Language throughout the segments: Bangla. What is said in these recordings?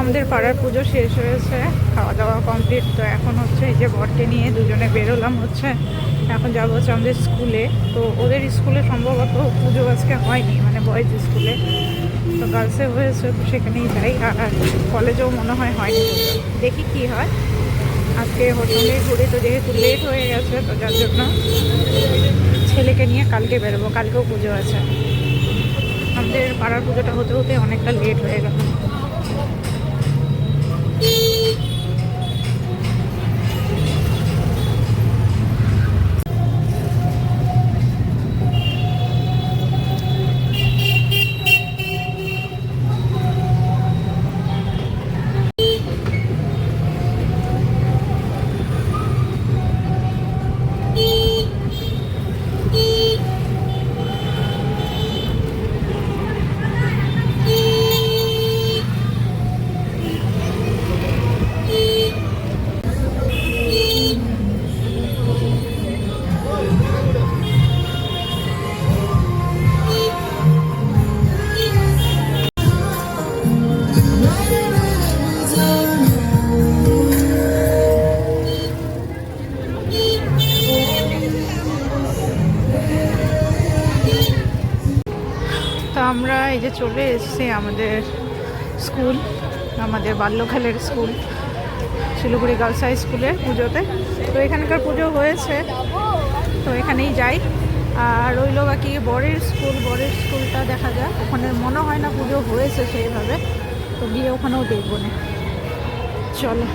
আমাদের পাড়ার পুজো শেষ হয়েছে খাওয়া দাওয়া কমপ্লিট তো এখন হচ্ছে এই যে বরকে নিয়ে দুজনে বেরোলাম হচ্ছে। এখন যাব হচ্ছে আমাদের স্কুলে, তো ওদের স্কুলে সম্ভবত পুজো আজকে হয়নি মানে বয়েজ স্কুলে। তো গার্লসে হয়েছে, তো সেখানেই যাই, আর কলেজেও মনে হয় হয়নি দেখি কি হয়। আজকে সঙ্গে ঘুরে তো যেহেতু লেট হয়ে গেছে, তো যার জন্য ছেলেকে নিয়ে কালকে বেরোবো, কালকেও পুজো আছে। আমাদের পাড়ার পুজোটা হতে হতে অনেকটা লেট হয়ে গেল। তো চলে এসেছি আমাদের স্কুল, আমাদের বাল্যকালের স্কুল, শিলিগুড়ি গার্লস হাই স্কুলের পুজোতে। তো এখানকার পুজো হয়েছে, তো এখানেই যাই। আর রইল বাকি বরের স্কুল, বরের স্কুলটা দেখা যায় ওখানে মনে হয় না পুজো হয়েছে সেইভাবে, তো গিয়ে ওখানেও দেখব না। চলো।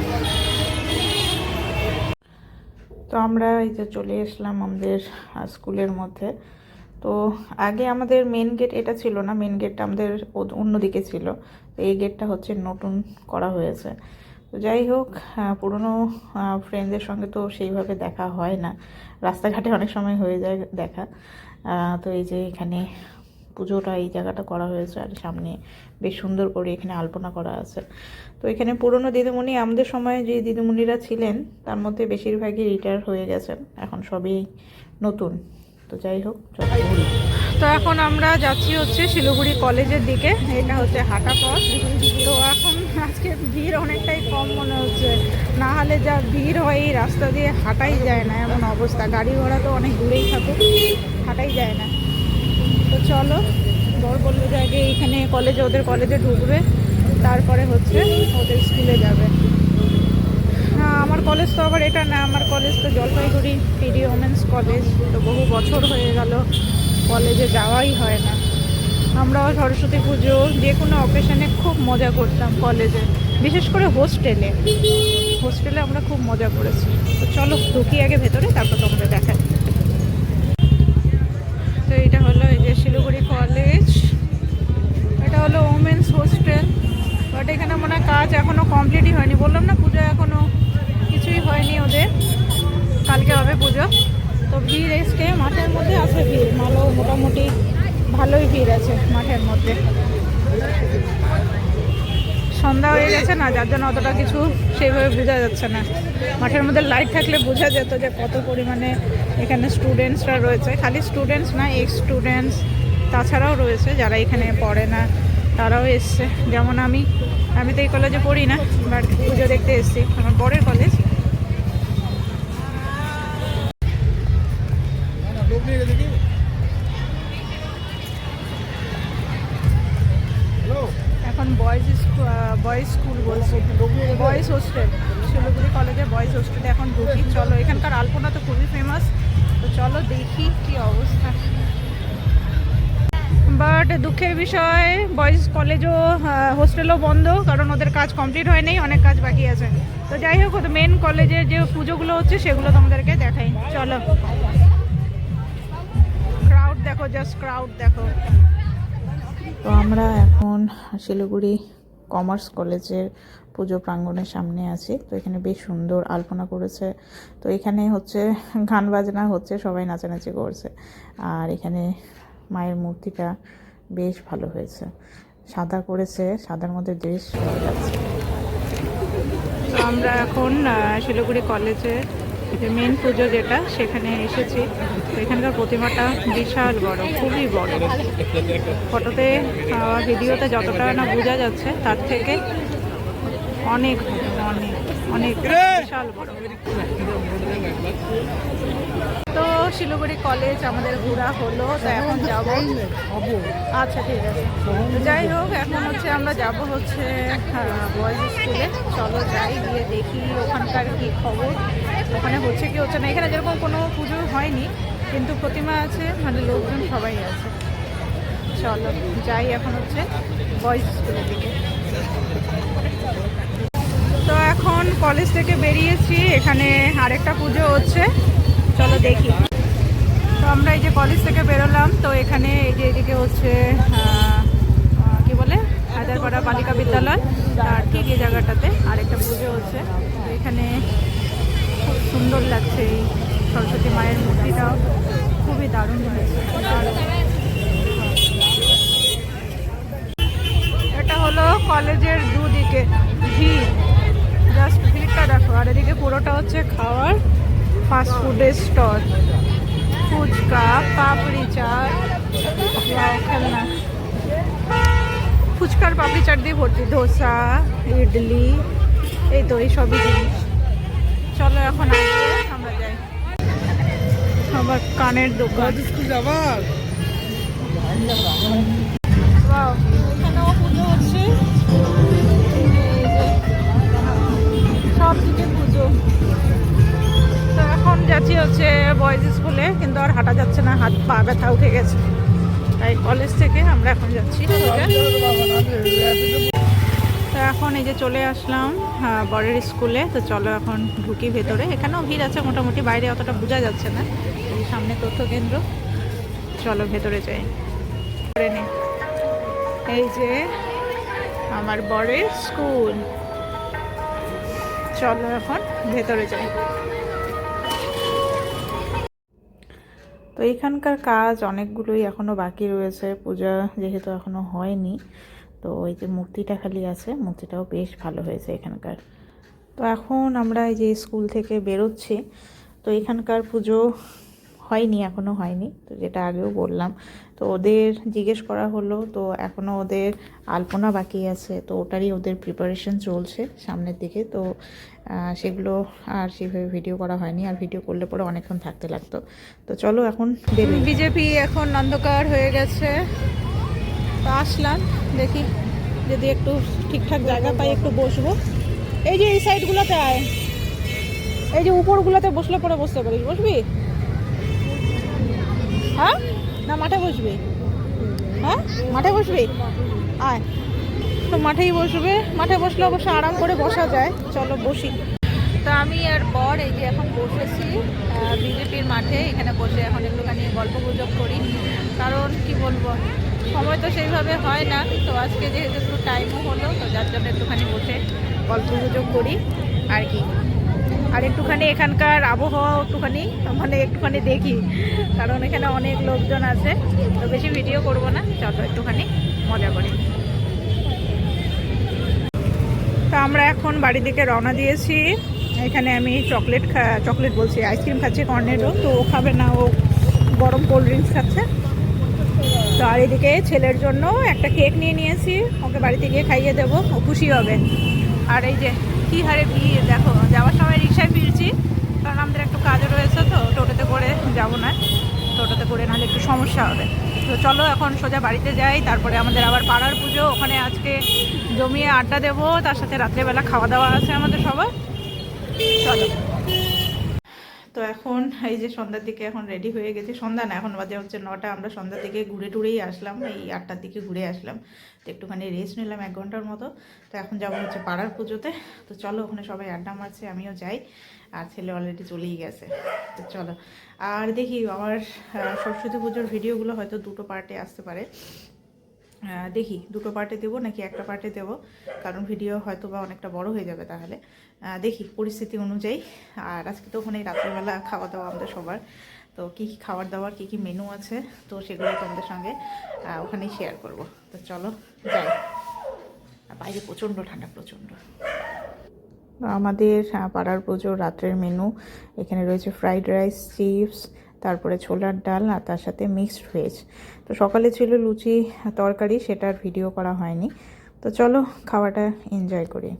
তো আমরা এই যে চলে এসলাম আমাদের স্কুলের মধ্যে। তো আগে আমাদের মেন গেট এটা ছিল না মেন গেটটা আমাদের অন্যদিকে ছিল। তো এই গেটটা হচ্ছে নতুন করা হয়েছে। তো যাই হোক পুরনো ফ্রেন্ডদের সঙ্গে তো সেইভাবে দেখা হয় না। রাস্তাঘাটে অনেক সময় হয়ে যায় দেখা। তো এই যে এখানে পুজোটা এই জায়গাটা করা হয়েছে আর সামনে বেশ সুন্দর করে এখানে আলপনা করা আছে। তো এখানে পুরনো দিদিমণি আমাদের সময় যে দিদিমণিরা ছিলেন, তার মধ্যে বেশিরভাগই রিটায়ার হয়ে গেছেন। এখন সবই নতুন। তো যাই হোক। তো এখন আমরা যাচ্ছি হচ্ছে শিলিগুড়ি কলেজের দিকে, এটা হচ্ছে হাঁটা পথ। তো এখন আজকে ভিড় অনেকটাই কম মনে হচ্ছে। না হলে যা ভিড় হয়, এই রাস্তা দিয়ে হাঁটাই যায় না, এমন অবস্থা। গাড়ি ঘোড়া তো অনেক দূরেই থাকুক, হাঁটাই যায় না। তো চলো, বর বলল যে আগে এইখানে কলেজে, ওদের কলেজে ঢুকবে, তারপরে হচ্ছে ওদের স্কুলে যাবে। কলেজ তো আবার এটা না, আমার কলেজ তো জলপাইগুড়ি পিডি ওমেন্স কলেজ তো বহু বছর হয়ে গেল কলেজে যাওয়াই হয় না। আমরাও সরস্বতী পুজো, যে কোনো অকেশনে খুব মজা করতাম কলেজে বিশেষ করে হোস্টেলে হোস্টেলে আমরা খুব মজা করেছি। তো চলো, ঢুকি আগে ভেতরে, তারপর তোমাদের দেখাই। তো এটা হলো এই যে শিলিগুড়ি কলেজ এটা হলো ওমেন্স হোস্টেল বাট এখানে মনে হয় কাজ এখনও কমপ্লিটই হয়নি। বললাম না হয়নি ওদের। কালকে হবে পুজো। তো ভিড় এসছে, মাঠের মধ্যে আছে ভিড়। ভালো, মোটামুটি ভালোই ভিড় আছে মাঠের মধ্যে। সন্ধ্যা হয়ে গেছে না, যার জন্য অতটা কিছু সেইভাবে বোঝা যাচ্ছে না। মাঠের মধ্যে লাইট থাকলে বোঝা যেত যে কত পরিমাণে এখানে স্টুডেন্টসরা রয়েছে। খালি স্টুডেন্টস না এক্স স্টুডেন্টস তাছাড়াও রয়েছে, যারা এখানে পড়ে না, তারাও এসছে। যেমন আমি আমি তো এই কলেজে পড়ি না বাট পুজো দেখতে এসেছি। আমার পরের কলেজ বয়েজ হোস্টেলে এখন ঢুকি। চলো, এখানকার আলপনা তো খুবই ফেমাস তো চলো দেখি কি অবস্থা। বাট দুঃখের বিষয় বয়েজ কলেজও হোস্টেলও বন্ধ, কারণ ওদের কাজ কমপ্লিট হয়নি, অনেক কাজ বাকি আছে। তো যাই হোক, ওদের মেন কলেজে যে পুজোগুলো হচ্ছে, সেগুলো তোমাদেরকে দেখাই। চলো। ক্রাউড দেখো জাস্ট ক্রাউড দেখো। তো আমরা এখন শিলিগুড়ি কমার্স কলেজের পুজো প্রাঙ্গণের সামনে আছি। তো এখানে বেশ সুন্দর আলপনা করেছে। তো এখানে হচ্ছে গান বাজনা হচ্ছে, সবাই নাচানাচি করছে। আর এখানে মায়ের মূর্তিটা বেশ ভালো হয়েছে। সাদা করেছে, সাদার মধ্যে বেশ ভালো লাগছে। আমরা এখন শিলিগুড়ি কলেজে যে মেন পুজো যেটা, সেখানে এসেছি। এখানকার প্রতিমাটা বিশাল বড়, খুবই বড়। ফটোতে ভিডিওতে যতটা না বোঝা যাচ্ছে, তার থেকে অনেক অনেক অনেক বিশাল বড়। তো শিলিগুড়ি কলেজ আমাদের ঘোরা হলো তো এখন যাব। আচ্ছা ঠিক আছে। যাই হোক এখন হচ্ছে আমরা যাব হচ্ছে বয়েজ স্কুলে চলো যাই গিয়ে দেখি ওখানকার কি খবর। ওখানে হচ্ছে কি হচ্ছে না এখানে যেরকম কোনো পুজো হয়নি কিন্তু প্রতিমা আছে মানে লোকজন সবাই আছে। চলো যাই এখন হচ্ছে বয়েজ স্কুলের দিকে। তো এখন কলেজ থেকে বেরিয়েছি, এখানে আরেকটা পুজো হচ্ছে। চলো দেখি। তো আমরা এই যে কলেজ থেকে বেরোলাম, তো এখানে এই যে এদিকে হচ্ছে কি বলে? হাজারপাড়া বালিকা বিদ্যালয়। আর ঠিক এই জায়গাটাতে আরেকটা পুজো হচ্ছে। তো এখানে খুব সুন্দর লাগছে এই সরস্বতী মায়ের মূর্তিটাও। খুবই দারুণ হয়েছে এটা হলো কলেজের দুদিকে ভিড়। জাস্ট ভিড়টা দেখো। আর এদিকে পুরোটা হচ্ছে খাওয়ার ফাস্ট ফুডের স্টল। ফুচকা পাপড়ি চাট খেলনা। ফুচকার পাপড়ি চাট দিয়ে ভর্তি ধোসা ইডলি এই তো এই সবই জিনিস। চলো এখন আগে আমরা যাই। আবার কানের দোকান। Wow, এখানেও পুজো হচ্ছে। সব দিকে পুজো। তো এখন যাচ্ছি হচ্ছে বয়েজ স্কুলে কিন্তু আর হাঁটা যাচ্ছে না, হাত পা ব্যথা উঠে গেছে। তাই কলেজ থেকে আমরা এখন যাচ্ছি। তো এখন এই যে চলে আসলাম বরের স্কুলে তো চলো এখন ঢুকি ভেতরে। এখানেও ভিড় আছে মোটামুটি, বাইরে অতটা বোঝা যাচ্ছে না। এই সামনে তথ্য কেন্দ্র চলো ভেতরে যাই। এই যে আমার বরের স্কুল চলো এখন ভেতরে যাই। তো এখানকার কাজ অনেকগুলোই এখনও বাকি রয়েছে। পূজা যেহেতু এখনও হয়নি, তো ওই যে মূর্তিটা খালি আছে, মূর্তিটাও বেশ ভালো হয়েছে এখানকার। তো এখন আমরা এই যে স্কুল থেকে বেরোচ্ছি, তো এখানকার পুজো হয়নি এখনও হয়নি, তো যেটা আগেও বললাম। তো ওদের জিজ্ঞেস করা হলো, তো এখনও ওদের আলপনা বাকি আছে, তো ওটারই ওদের প্রিপারেশন চলছে সামনের দিকে। তো সেগুলো আর সেভাবে ভিডিও করা হয়নি, আর ভিডিও করলে পরে অনেকক্ষণ থাকতে লাগতো। তো চলো এখন বিজেপি এখন অন্ধকার হয়ে গেছে। তো আসলাম, দেখি যদি একটু ঠিকঠাক জায়গা পাই, একটু বসবো। এই যে এই সাইডগুলোতে আয়। এই যে উপরগুলোতে বসলে পরে বসতে পারিস, বসবি? হ্যাঁ? না মাঠে বসবি। হ্যাঁ? মাঠে বসবি? আয়। তো মাঠেই বসবে। মাঠে বসলে অবশ্য আরাম করে বসা যায়। চলো বসি। তো আমি আর বর এই যে এখন বসেছি বিজেপির মাঠে। এখানে বসে এখন একটুখানি গল্প গুজব করি। কারণ কি বলব সময় তো সেইভাবে হয় না। তো আজকে যেহেতু একটু টাইমও হলো তো যার জন্য একটুখানি বসে গল্প গুজব করি। আর কি। আর একটুখানি এখানকার আবহাওয়া একটুখানি মানে একটুখানি দেখি, কারণ এখানে অনেক লোকজন আছে, তো বেশি ভিডিও করব না, চলো একটুখানি মজা করি। তো আমরা এখন বাড়ি দিকে রওনা দিয়েছি, এখানে আমি চকলেট খা, চকলেট বলছি, আইসক্রিম খাচ্ছি কর্নেরও তো ও খাবে না, ও গরম কোল্ড ড্রিঙ্কস খাচ্ছে। তো আর এদিকে ছেলের জন্য একটা কেক নিয়ে নিয়েছি, ওকে বাড়িতে গিয়ে খাইয়ে দেবো, ও খুশি হবে। আর এই যে কী হারে ভিড়? দেখো, যাওয়ার সময় রিক্সায় ফিরছি, কারণ আমাদের একটু কাজও রয়েছে তো, টোটোতে করে যাব না, টোটোতে করে নাহলে একটু সমস্যা হবে। তো চলো এখন সোজা বাড়িতে যাই, তারপরে আমাদের আবার পাড়ার পুজো, ওখানে আজকে জমিয়ে আড্ডা দেবো, তার সাথে রাত্রেবেলা খাওয়া দাওয়া আছে আমাদের সবার। চলো। তো এখন এই যে সন্ধ্যার দিকে এখন রেডি হয়ে গেছি। সন্ধ্যা না, এখন বাজে হচ্ছে নটা। আমরা সন্ধ্যার দিকে ঘুরে টুরেই আসলাম, এই আটটার দিকে ঘুরে আসলাম। তো একটুখানি রেস্ট নিলাম এক ঘণ্টার মতো। তো এখন যাব হচ্ছে পাড়ার পুজোতে। তো চলো, ওখানে সবাই আড্ডা মারছে, আমিও যাই। আর ছেলে অলরেডি চলেই গেছে। তো চলো। আর দেখি, আমার সরস্বতী পুজোর ভিডিওগুলো হয়তো দুটো পার্টে আসতে পারে। দেখি, দুটো পার্টে দেবো নাকি একটা পার্টে দেবো? কারণ ভিডিও হয়তো বা অনেকটা বড় হয়ে যাবে তাহলে। দেখি, পরিস্থিতি অনুযায়ী। আর আজকে তো ওখানে রাত্রিবেলা খাওয়া দাওয়া আমাদের সবার। তো কী কী খাবার দাবার কী কী মেনু আছে, তো সেগুলো তোমাদের সঙ্গে ওখানেই শেয়ার করব। তো চলো, যাই। বাইরে প্রচণ্ড ঠান্ডা, প্রচণ্ড। আমাদের পাড়ার পুজোর রাত্রের মেনু এখানে রয়েছে ফ্রাইড রাইস চিপস তারপরে ছোলার ডাল আর তার সাথে মিক্সড ভেজ তো সকালে ছিল লুচি তরকারি, সেটার ভিডিও করা হয়নি। তো চলো, খাওয়াটা এনজয় করি।